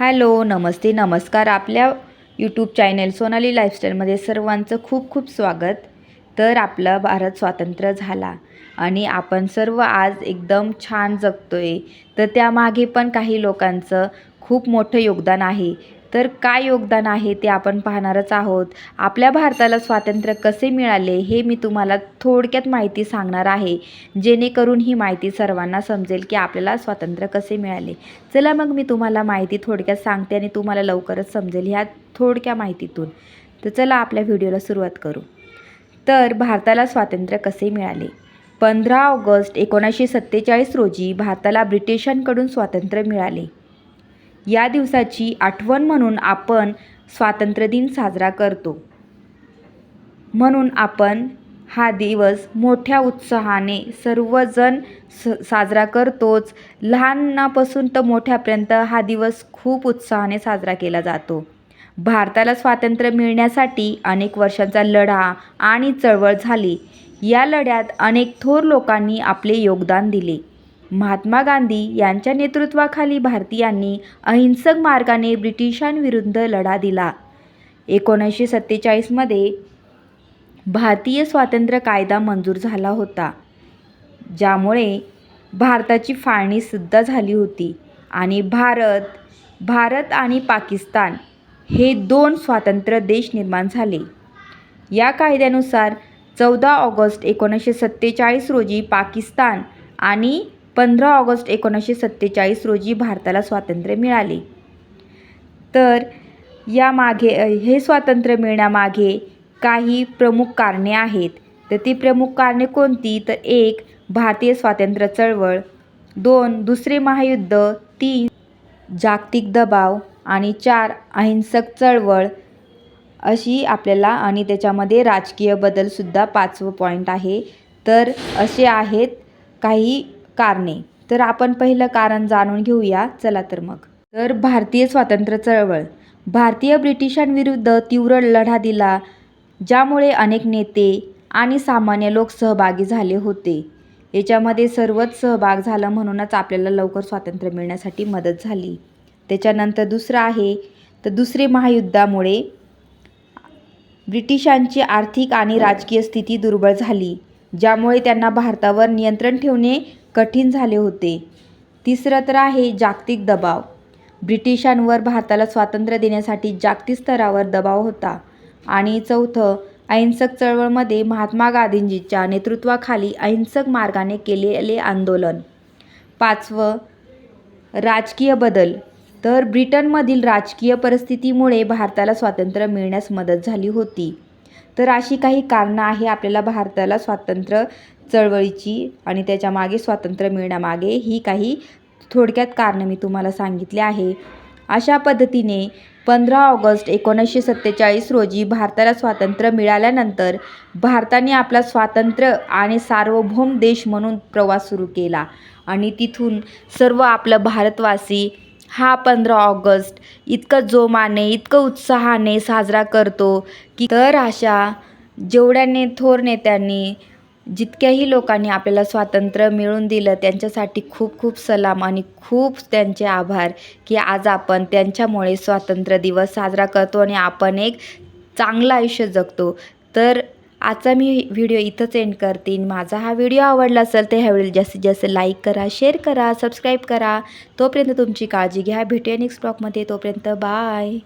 Hello नमस्ते नमस्कार आपल्या YouTube channel Sonali लाईफस्टाईलमध्ये सर्वांचं खूप खूप स्वागत. तर आपला भारत स्वातंत्र्य झाला आणि आपण सर्व आज एकदम छान जगतो आहे तर त्यामागे पण काही लोकांचं खूप मोठं योगदान आहे. तर काय योगदान आहे ते आपण पाहणारच आहोत. आपल्या भारताला स्वातंत्र्य कसे मिळाले हे मी तुम्हाला थोडक्यात माहिती सांगणार आहे. जेणेकरून ही माहिती सर्वांना समजेल की आपल्याला स्वातंत्र्य कसे मिळाले. चला मग मी तुम्हाला माहिती थोडक्यात सांगते आणि तुम्हाला लवकरच समजेल ह्या थोडक्या माहितीतून. तर चला आपल्या व्हिडिओला सुरुवात करू. तर भारताला स्वातंत्र्य कसे मिळाले? पंधरा ऑगस्ट एकोणीसशे सत्तेचाळीस रोजी भारताला ब्रिटिशांकडून स्वातंत्र्य मिळाले. या दिवसाची आठवण म्हणून आपण स्वातंत्र्यदिन साजरा करतो. म्हणून आपण हा दिवस मोठ्या उत्साहाने सर्वजण स साजरा करतोच. लहानापासून तर मोठ्यापर्यंत हा दिवस खूप उत्साहाने साजरा केला जातो. भारताला स्वातंत्र्य मिळण्यासाठी अनेक वर्षांचा लढा आणि चळवळ झाली. या लढ्यात अनेक थोर लोकांनी आपले योगदान दिले. महात्मा गांधी यांच्या नेतृत्वाखाली भारतीयांनी अहिंसक मार्गाने ब्रिटिशांविरुद्ध लढा दिला. एकोणीसशे सत्तेचाळीसमध्ये भारतीय स्वातंत्र्य कायदा मंजूर झाला होता ज्यामुळे भारताची फाळणीसुद्धा झाली होती आणि भारत भारत आणि पाकिस्तान हे दोन स्वातंत्र्य देश निर्माण झाले. या कायद्यानुसार चौदा ऑगस्ट एकोणीसशे सत्तेचाळीस रोजी पाकिस्तान आणि पंधरा ऑगस्ट एकोणीसशे सत्तेचाळीस रोजी भारताला स्वातंत्र्य मिळाले. तर यामागे हे स्वातंत्र्य मिळण्यामागे काही प्रमुख कारणे आहेत. तर ती प्रमुख कारणे कोणती? तर एक भारतीय स्वातंत्र्य चळवळ. दोन दुसरे महायुद्ध. तीन जागतिक दबाव. आणि चार अहिंसक चळवळ. अशी आपल्याला आणि त्याच्यामध्ये राजकीय बदलसुद्धा पाचवं पॉईंट आहे. तर असे आहेत काही कारणे. तर आपण पहिलं कारण जाणून घेऊया. चला तर मग. तर भारतीय स्वातंत्र्य चळवळ. भारतीय ब्रिटिशांविरुद्ध तीव्र लढा दिला ज्यामुळे अनेक नेते आणि सामान्य लोक सहभागी झाले होते. याच्यामध्ये सर्वच सहभाग झाला म्हणूनच आपल्याला लवकर स्वातंत्र्य मिळण्यासाठी मदत झाली. त्याच्यानंतर दुसरं आहे तर दुसरे महायुद्धामुळे ब्रिटिशांची आर्थिक आणि राजकीय स्थिती दुर्बळ झाली ज्यामुळे त्यांना भारतावर नियंत्रण ठेवणे कठीण झाले होते. तिसरं तर आहे जागतिक दबाव. ब्रिटिशांवर भारताला स्वातंत्र्य देण्यासाठी जागतिक स्तरावर दबाव होता. आणि चौथं अहिंसक चळवळमध्ये महात्मा गांधींजीच्या नेतृत्वाखाली अहिंसक मार्गाने केलेले आंदोलन. पाचवं राजकीय बदल. तर ब्रिटनमधील राजकीय परिस्थितीमुळे भारताला स्वातंत्र्य मिळण्यास मदत झाली होती. तर अशी काही कारणं आहे आपल्याला भारताला स्वातंत्र्य चळवळीची आणि त्याच्यामागे स्वातंत्र्य मिळण्यामागे ही काही थोडक्यात कारणं मी तुम्हाला सांगितले आहे. अशा पद्धतीने पंधरा ऑगस्ट एकोणीसशे सत्तेचाळीस रोजी भारताला स्वातंत्र्य मिळाल्यानंतर भारताने आपला स्वातंत्र्य आणि सार्वभौम देश म्हणून प्रवास सुरू केला आणि तिथून सर्व आपलं भारतवासी हा पंधरा ऑगस्ट इतकं जोमाने इतकं उत्साहाने साजरा करतो की तर अशा जेवढ्याने थोर नेत्यांनी जितक्याही लोकांनी आपल्याला स्वातंत्र्य मिळवून दिलं त्यांच्यासाठी खूप खूप सलाम आणि खूप त्यांचे आभार की आज आपण त्यांच्यामुळे स्वातंत्र्य दिवस साजरा करतो आणि आपण एक चांगलं आयुष्य जगतो. तर आजचा मी व्हिडिओ इथंच एंड करते. माझा हा व्हिडिओ आवडला असेल तर ह्यावेळी जास्तीत जास्त लाईक करा शेअर करा सबस्क्राईब करा. तोपर्यंत तुमची काळजी घ्या. भेटूया नेक्स्ट ब्लॉगमध्ये तोपर्यंत बाय